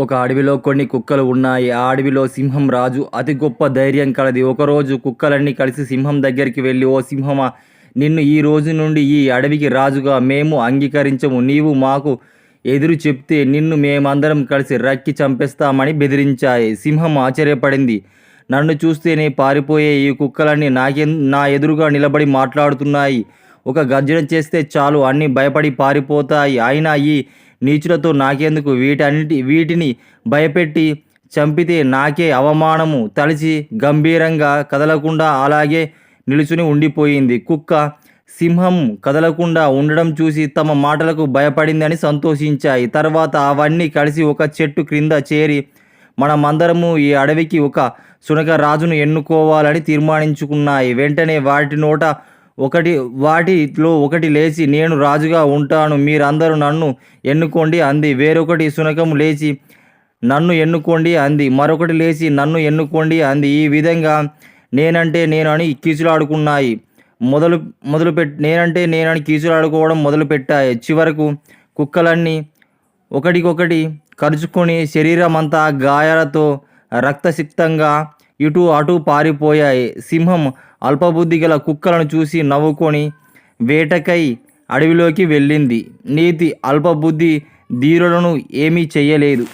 ఒక అడవిలో కొన్ని కుక్కలు ఉన్నాయి. ఆ అడవిలో సింహం రాజు. అతి గొప్ప ధైర్యం కలది. ఒకరోజు కుక్కలన్నీ కలిసి సింహం దగ్గరికి వెళ్ళి ఓ సింహమా నిన్ను ఈ రోజు నుండి ఈ అడవికి రాజుగా మేము అంగీకరించము. నీవు మాకు ఎదురు చెప్తే నిన్ను మేమందరం కలిసి రక్కి చంపేస్తామని బెదిరించాయి. సింహం ఆశ్చర్యపడింది. నన్ను చూస్తేనే పారిపోయే ఈ కుక్కలన్నీ నాకే నా ఎదురుగా నిలబడి మాట్లాడుతున్నాయి. ఒక గర్జన చేస్తే చాలు. అన్నీ భయపడి పారిపోతాయి. అయినా ఈ నీచులతో నాకెందుకు? వీటన్నిటి వీటిని భయపెట్టి చంపితే నాకే అవమానము. తలిచి గంభీరంగా కదలకుండా అలాగే నిలుచుని ఉండిపోయింది. కుక్క సింహం కదలకుండా ఉండడం చూసి తమ మాటలకు భయపడిందని సంతోషించాయి. తర్వాత అవన్నీ కలిసి ఒక చెట్టు క్రింద చేరి మనమందరము ఈ అడవికి ఒక సునక రాజును ఎన్నుకోవాలని తీర్మానించుకున్నాయి. వెంటనే వాటి నోట ఒకటి వాటిలో ఒకటి లేచి నేను రాజుగా ఉంటాను మీరందరూ నన్ను ఎన్నుకోండి అంది. వేరొకటి శునకం లేచి నన్ను ఎన్నుకోండి అంది. మరొకటి లేచి నన్ను ఎన్నుకోండి అంది. ఈ విధంగా నేనంటే నేను అని కీచులాడుకున్నాయి. మొదలు మొదలుపెట్ నేనంటే నేనని కీచులాడుకోవడం మొదలుపెట్టాయి. చివరకు కుక్కలన్నీ ఒకటికొకటి కరుచుకొని శరీరం అంతా గాయాలతో రక్తసిక్తంగా ఇటు అటు పారిపోయాయి. సింహం అల్పబుద్ధి గల కుక్కలను చూసి నవ్వుకొని వేటకై అడవిలోకి వెళ్ళింది. నీతి అల్పబుద్ధి ధీరులను ఏమీ చెయ్యలేదు.